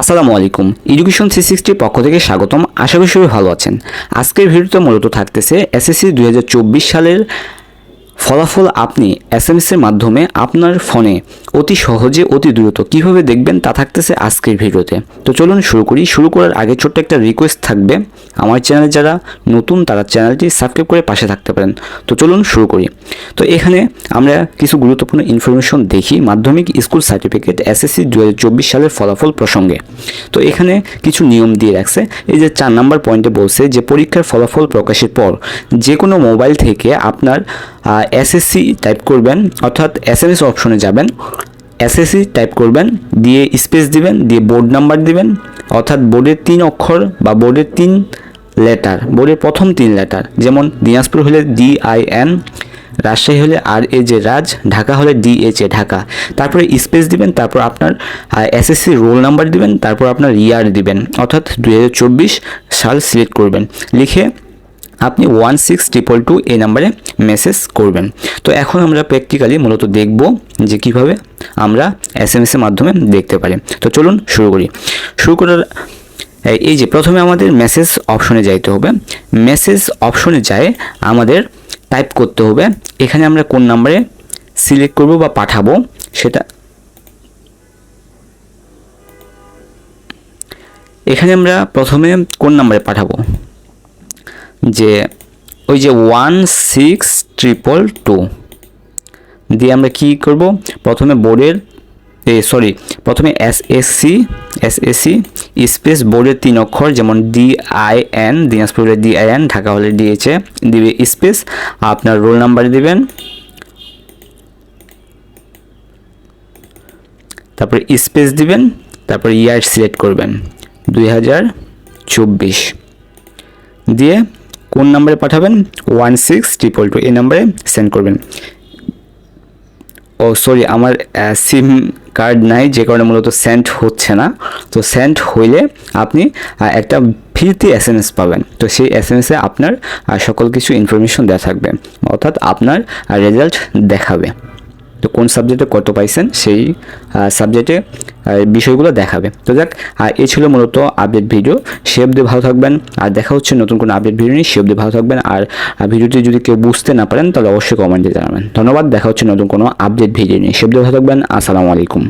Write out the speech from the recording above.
আসসালামু আলাইকুম। Education three সিক্সটির পক্ষ থেকে স্বাগতম। আশা করি সবাই ভালো আছেন। আজকের ভিডিওতে মূলত থাকতেছে এসএসসি দু হাজার চব্বিশ সালের ফলাফল আপনি এস এম এর মাধ্যমে আপনার ফোনে অতি সহজে, অতি দ্রুত কীভাবে দেখবেন তা থাকতেছে আজকের ভিডিওতে। তো চলুন শুরু করি। শুরু করার আগে ছোট্ট একটা রিকোয়েস্ট থাকবে। আমার চ্যানেলে যারা নতুন, তারা চ্যানেলটি সাবস্ক্রাইব করে পাশে থাকতে পারেন। তো চলুন শুরু করি। তো এখানে আমরা কিছু গুরুত্বপূর্ণ ইনফরমেশন দেখি। মাধ্যমিক স্কুল সার্টিফিকেট এস এসএসসি দু সালের ফলাফল প্রসঙ্গে। তো এখানে কিছু নিয়ম দিয়ে রাখছে। এই যে চার নাম্বার পয়েন্টে বলছে যে, পরীক্ষার ফলাফল প্রকাশের পর যে কোনো মোবাইল থেকে আপনার এসএসসি টাইপ করবেন, অর্থাৎ এস এম এস অপশনে যাবেন। এসএসসি টাইপ করবেন, দিয়ে স্পেস দিবেন, দিয়ে বোর্ড নাম্বার দিবেন, অর্থাৎ বোর্ডের তিন অক্ষর বা বোর্ডের তিন লেটার বোর্ডের প্রথম তিন লেটার যেমন দিনাজপুর হলে ডি আই এন রাজশাহী হলে আর এ জে রাজ, ঢাকা হলে ডি এইচ এ ঢাকা। তারপরে স্পেস দিবেন, তারপর আপনার এসএসসি রোল নাম্বার দিবেন, তারপর আপনার ইয়ার দিবেন। অর্থাৎ দু হাজার চব্বিশ সাল সিলেক্ট করবেন। লিখে আপনি ওয়ান সিক্স ট্রিপল টু এই নাম্বারে মেসেজ করবেন। তো এখন আমরা প্র্যাকটিক্যালি মূলত দেখব যে কীভাবে আমরা এস এম এসের মাধ্যমে দেখতে পারি। তো চলুন শুরু করি। শুরু করার, এই- যে প্রথমে আমাদের মেসেজ অপশনে যাইতে হবে। মেসেজ অপশনে যায় আমাদের টাইপ করতে হবে। এখানে আমরা কোন নাম্বারে সিলেক্ট করব বা পাঠাবো সেটা এখানে আমরা প্রথমে কোন নাম্বারে পাঠাবো? যে ওই যে ওয়ান সিক্স ট্রিপল টু দিয়ে আমরা কি করব? প্রথমে বোর্ডের, এ সরি, প্রথমে S S C S S C space বোর্ডের তিন অক্ষর যেমন ডি আই এন দিনাজপুরের ডি আই এন ঢাকা হলে ডিএইচে দিবে স্পেস। আপনার রোল নাম্বার দিবেন। তারপরে স্পেস দিবেন, তারপর ইয়ার সিলেক্ট করবেন, দুই হাজার চব্বিশ। দিয়ে কোন নাম্বারে পাঠাবেন? ওয়ান সিক্স ট্রিপল টু এই নাম্বারে সেন্ড করবেন। ও, সরি, আমার সিম কার্ড নাই, যে কারণে মূলত সেন্ড হচ্ছে না। তো সেন্ড হইলে আপনি একটা ফ্রিতে এস এম এস পাবেন। তো সেই এস এম এসে আপনার সকল কিছু ইনফরমেশন দেওয়া থাকবে। অর্থাৎ আপনার রেজাল্ট দেখাবে। তো কোন সাবজেক্টে কত পাইছেন সেই সাবজেক্টে বিষয়গুলো দেখাবে। তো দেখ এ ছিল মূলত আপডেট ভিডিও সে অব্দি ভালো থাকবেন, আর দেখা হচ্ছে নতুন কোনো আপডেট ভিডিও নিয়ে, সে অব্দি ভালো থাকবেন। আর ভিডিওটি যদি কেউ বুঝতে না পারেন, তাহলে অবশ্যই কমেন্টে জানাবেন। ধন্যবাদ, দেখা হচ্ছে নতুন কোনো আপডেট ভিডিও নিয়ে। সে অব্দি ভালো থাকবেন, আসসালামু আলাইকুম।